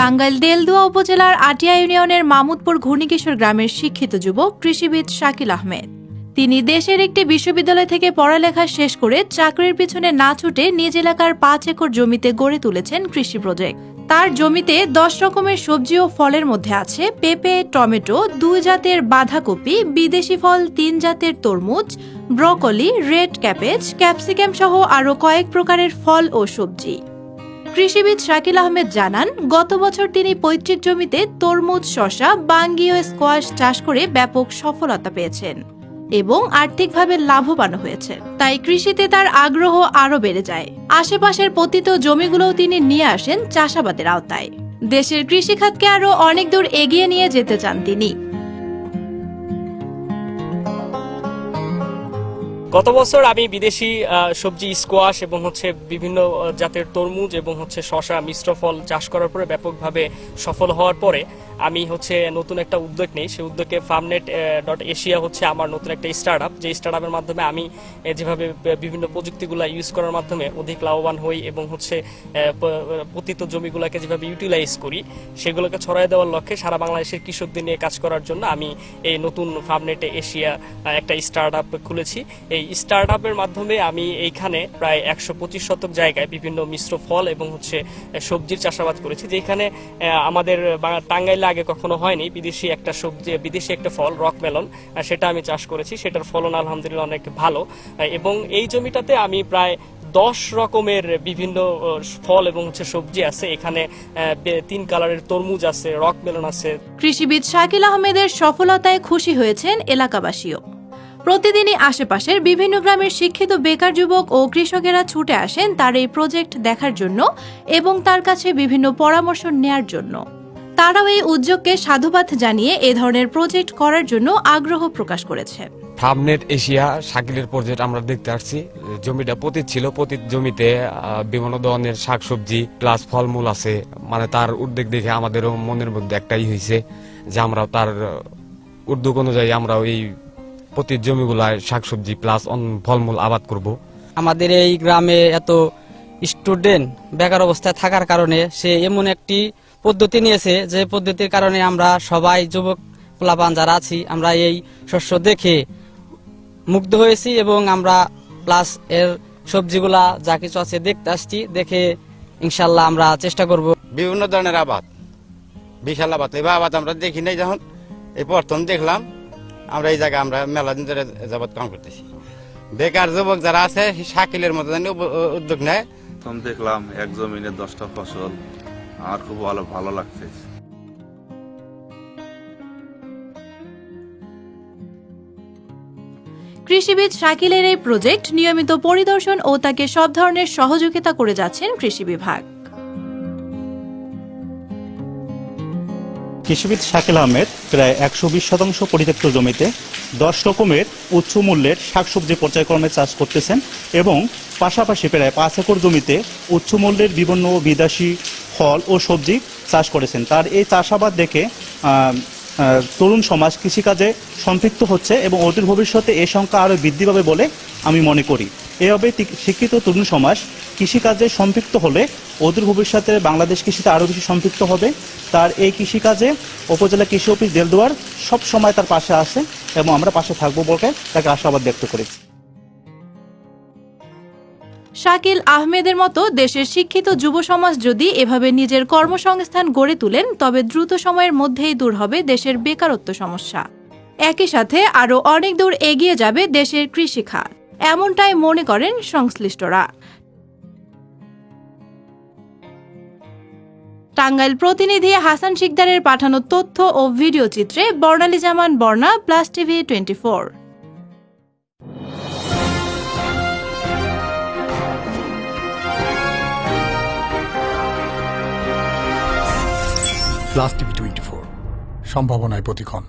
টাঙ্গাইল দেলদুয়া উপজেলার আটিয়া ইউনিয়নের মামুদপুর ঘূর্ণিকিশোর গ্রামের শিক্ষিত যুবক কৃষিবিদ শাকিল আহমেদ। তিনি দেশের একটি বিশ্ববিদ্যালয় থেকে পড়ালেখা শেষ করে চাকরির পিছনে না ছুটে নিজ এলাকার পাঁচ একর জমিতে গড়ে তুলেছেন কৃষি প্রজেক্ট। তার জমিতে দশ রকমের সবজি ও ফলের মধ্যে আছে পেঁপে, টমেটো, দুই জাতের বাঁধাকপি, বিদেশি ফল, তিন জাতের তরমুজ, ব্রকলি, রেড ক্যাবেজ, ক্যাপসিকাম সহ আরও কয়েক প্রকারের ফল ও সবজি। কৃষিবিদ শাকিল আহমেদ জানান, গত বছর তিনি পৈতৃক জমিতে তরমুজ শশা বাঙ্গীয় স্কোয়াশ চাষ করে ব্যাপক সফলতা পেয়েছেন এবং আর্থিকভাবে লাভবান হয়েছে। তাই কৃষিতে তার আগ্রহ আরও বেড়ে যায়। আশেপাশের পতিত জমিগুলোও তিনি নিয়ে আসেন চাষাবাদের আওতায়। দেশের কৃষিখাতকে আরও অনেক দূর এগিয়ে নিয়ে যেতে চান তিনি। গত বছর আমি বিদেশি সবজি স্কোয়াশ এবং হচ্ছে বিভিন্ন জাতের তরমুজ এবং হচ্ছে শশা মিশ্র ফল চাষ করার পরে ব্যাপকভাবে সফল হওয়ার পরে আমি হচ্ছে নতুন একটা উদ্যোগ নেই। সেই উদ্যোগে ফার্মনেট ডট এশিয়া হচ্ছে আমার নতুন একটা স্টার্ট আপ যে স্টার্ট আপের মাধ্যমে আমি যেভাবে বিভিন্ন প্রযুক্তিগুলো ইউজ করার মাধ্যমে অধিক লাভবান হই এবং হচ্ছে পতিত জমিগুলোকে যেভাবে ইউটিলাইজ করি, সেগুলোকে ছড়াই দেওয়ার লক্ষ্যে সারা বাংলাদেশের কৃষকদের নিয়ে কাজ করার জন্য আমি এই নতুন ফার্মনেটে এশিয়া একটা স্টার্ট আপ খুলেছি। এই স্টার্ট আপের মাধ্যমে আমি এইখানে প্রায় একশো পঁচিশ শতক জায়গায় বিভিন্ন মিশ্র ফল এবং হচ্ছে সবজির চাষাবাদ করেছি, যেখানে আমাদের টাঙ্গাইলে আগে কখনো হয়নি। বিদেশি একটা সবজি, বিদেশি একটা ফল রক মেলন সেটা আমি চাষ করেছি। সেটার ফলন আলহামদুলিল্লাহ অনেক ভালো। এবং এই জমিটাতে আমি প্রায় দশ রকমের বিভিন্ন ফল এবং হচ্ছে সবজি আছে। এখানে তিন কালারের তরমুজ আছে রক মেলন আছে। কৃষিবিদ শাকিল আহমেদের সফলতায় খুশি হয়েছেন এলাকাবাসীও। প্রতিদিনই আশেপাশের বিভিন্ন গ্রামের শিক্ষিত বেকার যুবক ও কৃষকেরা ছুটে আসেন তার এই প্রজেক্ট দেখার জন্য এবং তার কাছে বিভিন্ন পরামর্শ নেয়ার জন্য। তারাও এই উদ্যোগকে সাধুবাদ জানিয়ে এ ধরনের প্রজেক্ট করার জন্য আগ্রহ প্রকাশ করেছে। ফার্মনেট এশিয়া শাকিলের প্রজেক্ট আমরা দেখতে আসছি। জমিটা পতিত ছিল, পতিত জমিতে বিভিন্ন ধরনের শাকসবজি প্লাস ফলমূল আছে। মানে তার উদ্যোগ দেখে আমাদেরও মনের মধ্যে একটাই হয়েছে যে আমরা তার উদ্যোগ অনুযায়ী আমরা এই পতিত জমিগুলায় শাকসবজি প্লাস ফলমূল আবাদ করব। আমাদের এই গ্রামে এত স্টুডেন্ট বেকার অবস্থায় থাকার কারণে সে এমন একটি পদ্ধতি নিয়েছে যে পদ্ধতির কারণে আমরা সবাই যুবক প্লাবান যারা আছি আমরা এই শস্য দেখে মুগ্ধ হয়েছি এবং আমরা প্লাস এর সবজিগুলা যা কিছু আছে দেখতে আসছি দেখে ইনশাল্লাহ আমরা চেষ্টা করব। বিভিন্ন ধরনের আবাদ বিশাল আবাদ। এবার আবাদ আমরা দেখি নাই যখন এই প্রথম দেখলাম আমরা এই জায়গায় আমরা মেলা দিন ধরে যাবৎ কাম করতেছি। বেকার যুবক যারা আছে শাকিলের মতো জানি উদ্যোগ নেয়। প্রথম দেখলাম এক জমিনে দশটা ফসল আমার খুব ভালো ভালো লাগছে। কৃষিবিদ শাকিলের এই প্রজেক্ট নিয়মিত পরিদর্শন ও তাকে সব ধরনের সহযোগিতা করে যাচ্ছেন কৃষি বিভাগ। কৃষিবিদ শাকিল আহমেদ প্রায় একশো বিশ শতাংশ পরিত্যক্ত জমিতে দশ রকমের উচ্চ মূল্যের শাকসবজি পর্যায়ক্রমে চাষ করতেছেন এবং পাশাপাশি প্রায় পাঁচ একর জমিতে উচ্চ মূল্যের বিভিন্ন বিদেশি ফল ও সবজি চাষ করেছেন। তার এই চাষাবাদ দেখে তরুণ সমাজ কৃষিকাজে সম্পৃক্ত হচ্ছে এবং অদূর ভবিষ্যতে এ সংখ্যা আরও বৃদ্ধি পাবে বলে আমি মনে করি। এভাবে শিক্ষিত তরুণ সমাজ কৃষিকাজে সম্পৃক্ত হলে অদূর ভবিষ্যতে বাংলাদেশ কৃষিতে আরও বেশি সম্পৃক্ত হবে। তার এই কৃষিকাজে উপজেলা কৃষি অফিস দেলদুয়ার সব সময় তার পাশে আসে এবং আমরা পাশে থাকব বলে তাকে আশাবাদ ব্যক্ত করেছি। শাকিল আহমেদের মতো দেশের শিক্ষিত যুব সমাজ যদি এভাবে নিজের কর্মসংস্থান গড়ে তুলেন, তবে দ্রুত সময়ের মধ্যেই দূর হবে দেশের বেকারত্ব সমস্যা। একই সাথে আরও অনেক দূর এগিয়ে যাবে দেশের কৃষিখাত। এমনটাই মনে করেন সংশ্লিষ্টরা। টাঙ্গাইল প্রতিনিধি হাসান শিকদারের পাঠানো তথ্য ও ভিডিও চিত্রে Barnali Zaman Barna, plus TV twenty four plus TV twenty four সম্ভাবনায় প্রতিক্ষণ।